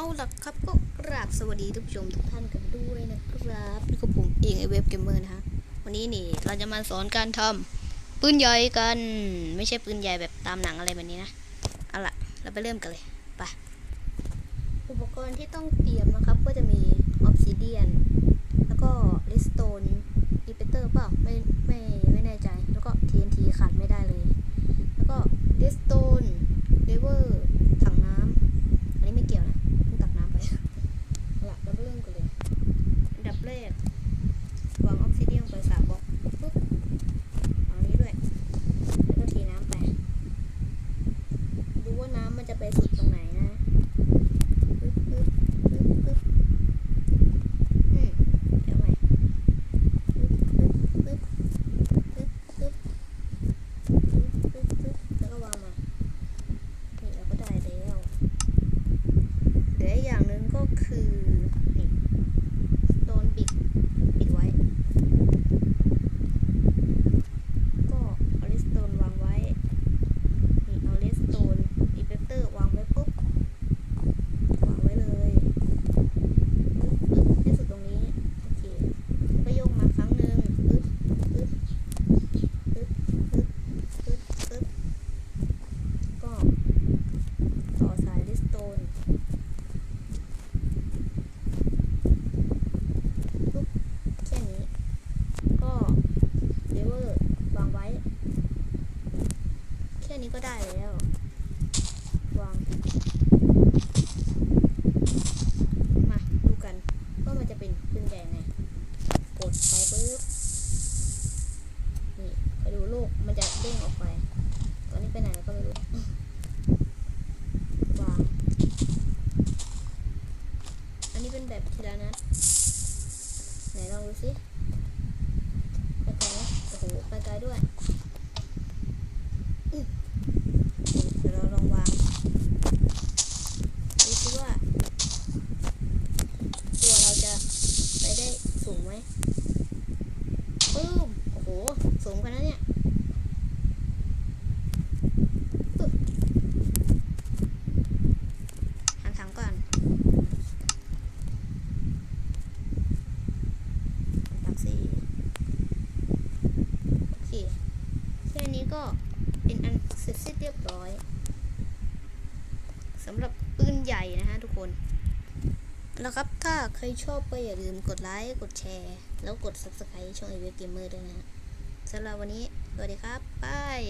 เอาล่ะครับก็กราบสวัสดีทุกผู้ชมทุกท่านกันด้วยนะครับนี่ก็ผมเองไอเว็บเกมเมอร์นะฮะวันนี้นี่เราจะมาสอนการทำปืนใหญ่กัน ไม่ใช่ปืนใหญ่แบบตามหนังอะไรแบบนี้นะเอาล่ะเราไปเริ่มกันเลยไปอุปกรณ์ที่ต้องเตรียมนะครับ ก็จะมีออ s ซิเดียนแล้วก็ลิสโตนอีเปเตอร์เปล่าไม่ไม่ไม่แน่ใจ แล้วก็ TNT ขาดไม่ได้เลย แล้วก็ลิสโตนเลเวอร์ถังน้ำ อันนี้ไม่เกี่ยวนะเพิ่งตักน้ำไป เอาละเราเริ่มกันเลย อันดับ แรกวางออกซิเดียมไปสามบล็อกปุ๊บวางนี้ด้วย แล้วก็เทน้ำไป ดูว่าน้ำมันจะไปสุดตรงไหนนะปึ๊บปึ๊บปึ๊บปึ๊บอืมเดี๋ยวใหม่ปึ๊บปึ๊บปึ๊บปึ๊บปึ๊บปึ๊บปึ๊บแล้วก็วางมานี่เราก็ได้แล้วเหลืออีกอย่างหนึ่งก็คือนี่โดนบิดปิดไว้ ก็เอาเลสโตนวางไว้ นี่เอาเลสโตนอีเฟกเตอร์วางไว้ปุ๊บ วางไว้เลยปึ๊บปึ๊บให้สุดตรงนี้ โอเคแล้วก็โยกมาครั้งหนึ่งปึ๊บปึ๊บปึ๊บปึ๊บปึ๊บปึ๊บก็ต่อสายเลสโตน ปุ๊บแค่นี้ ก็เลเวอร์วางไว้ แค่ นี้ก็ได้แล้ววางมาดูกันว่ามันจะเป็นปืนใหญ่ไงกดไปปุ๊บนี่ไปดูลูกมันจะเด้งออกไป ตอนนี้ไปไหนแล้วก็ไม่รู้วางอันนี้เป็นแบบทีละนัดไหนลองดูสิไปไกลโอ้โหไปไกลด้วยอืมเดี๋ยวเราลองวาง ดูสิว่า ตัวเราจะไปได้ สูงไหมปื้มโอ้โห สูงกันนะเนี่ยหันถังก่อนตักซี่โอเค แค่นี้ก็เป็นอันเสร็จเรียบร้อยสำหรับปืนใหญ่นะฮะทุกคน แล้วครับ ถ้าใครชอบก็อย่าลืมกดไลค์ กดแชร์ แล้วกด subscribe ช่อง a v เกมเมอร์ด้วยนะฮะสำหรับวันนี้ สวัสดีครับบาย